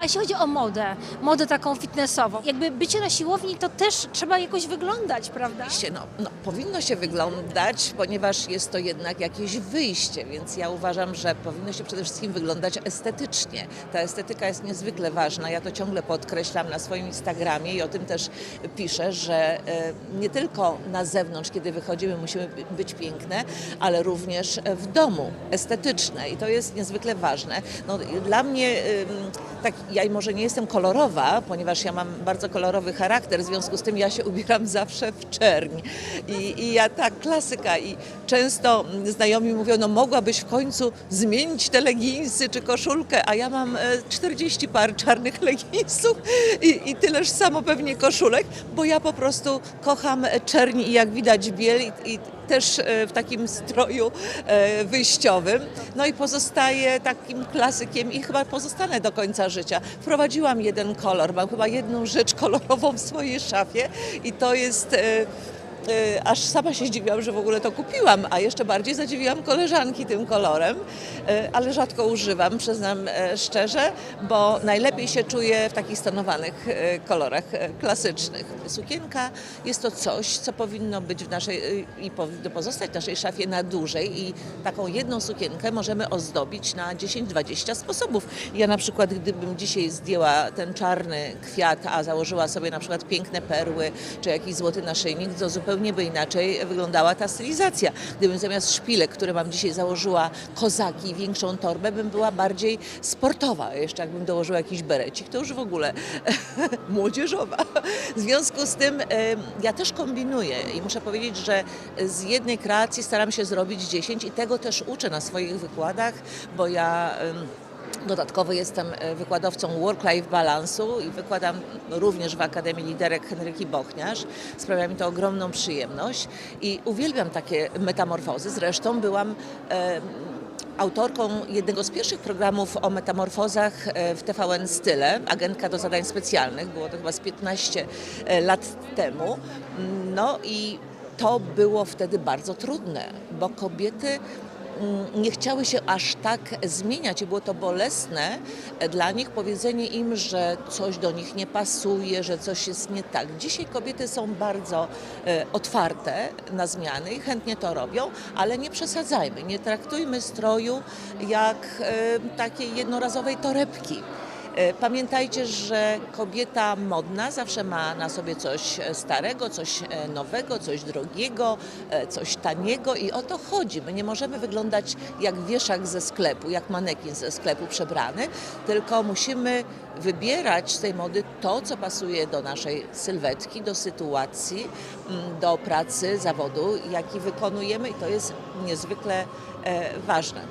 A jeśli chodzi o modę, modę taką fitnessową, jakby bycie na siłowni to też trzeba jakoś wyglądać, prawda? Oczywiście, no, no, powinno się wyglądać, ponieważ jest to jednak jakieś wyjście, więc ja uważam, że powinno się przede wszystkim wyglądać estetycznie. Ta estetyka jest niezwykle ważna. Ja to ciągle podkreślam na swoim Instagramie i o tym też piszę, że e, nie tylko na zewnątrz, kiedy wychodzimy, musimy by- być piękne, ale również w domu estetyczne i to jest niezwykle ważne. No, dla mnie ym, tak, ja może nie jestem kolorowa, ponieważ ja mam bardzo kolorowy charakter, w związku z tym ja się ubieram zawsze w czerń. I, i ja tak, klasyka. I często znajomi mówią, no mogłabyś w końcu zmienić te leginsy czy koszulkę, a ja mam e, 40 par czarnych leginsów i, i tyleż samo pewnie koszulek, bo ja po prostu kocham czerń i jak widać biel i, i też e, w takim stroju e, wyjściowym. No i pozostaję takim klasykiem i chyba pozostanę do końca życia. Wprowadziłam jeden kolor, mam chyba jedną rzecz kolorową w swojej szafie i to jest... e, Aż sama się zdziwiłam, że w ogóle to kupiłam, a jeszcze bardziej zadziwiłam koleżanki tym kolorem, e, ale rzadko używam, przyznam e, szczerze, bo najlepiej się czuję w takich stonowanych kolorach klasycznych. Sukienka jest to coś, co powinno być w naszej i powinno pozostać w naszej szafie na dłużej i taką jedną sukienkę możemy ozdobić na 10-20 sposobów. Ja na przykład, gdybym dzisiaj zdjęła ten czarny kwiat, a założyła sobie na przykład piękne perły czy jakiś złoty naszyjnik, to zupełnie by inaczej wyglądała ta stylizacja. Gdybym zamiast szpilek, które mam dzisiaj, założyła kozaki większą torbę, bym była bardziej sportowa. Jeszcze jakbym dołożyła jakiś berecik, to już w ogóle młodzieżowa. W związku z tym ja też kombinuję i muszę powiedzieć, że z jednej kreacji staram się zrobić 10 i tego też uczę na swoich wykładach, bo ja... Dodatkowo jestem e, wykładowcą work-life balansu i wykładam również w Akademii Liderek Henryki Bochniarz. Sprawia mi to ogromną przyjemność i uwielbiam takie metamorfozy. Zresztą byłam e, autorką jednego z pierwszych programów o metamorfozach e, w TVN Style, agentka do zadań specjalnych. Było to chyba z 15 lat temu. No i to było wtedy bardzo trudne, bo kobiety nie chciały się aż tak zmieniać i było to bolesne dla nich powiedzenie im, że coś do nich nie pasuje, że coś jest nie tak. Dzisiaj kobiety są bardzo e, otwarte na zmiany i chętnie to robią, ale nie przesadzajmy, nie traktujmy stroju jak e, takiej jednorazowej torebki. E, Pamiętajcie, że kobieta modna zawsze ma na sobie coś e, starego, coś e, nowego, coś drogiego, coś taniego i o to chodzi. My nie możemy wyglądać jak wieszak ze sklepu, jak manekin ze sklepu przebrany, tylko musimy wybierać z tej mody to, co pasuje do naszej sylwetki, do sytuacji, mm, do pracy, zawodu, jaki wykonujemy i to jest niezwykle ważne.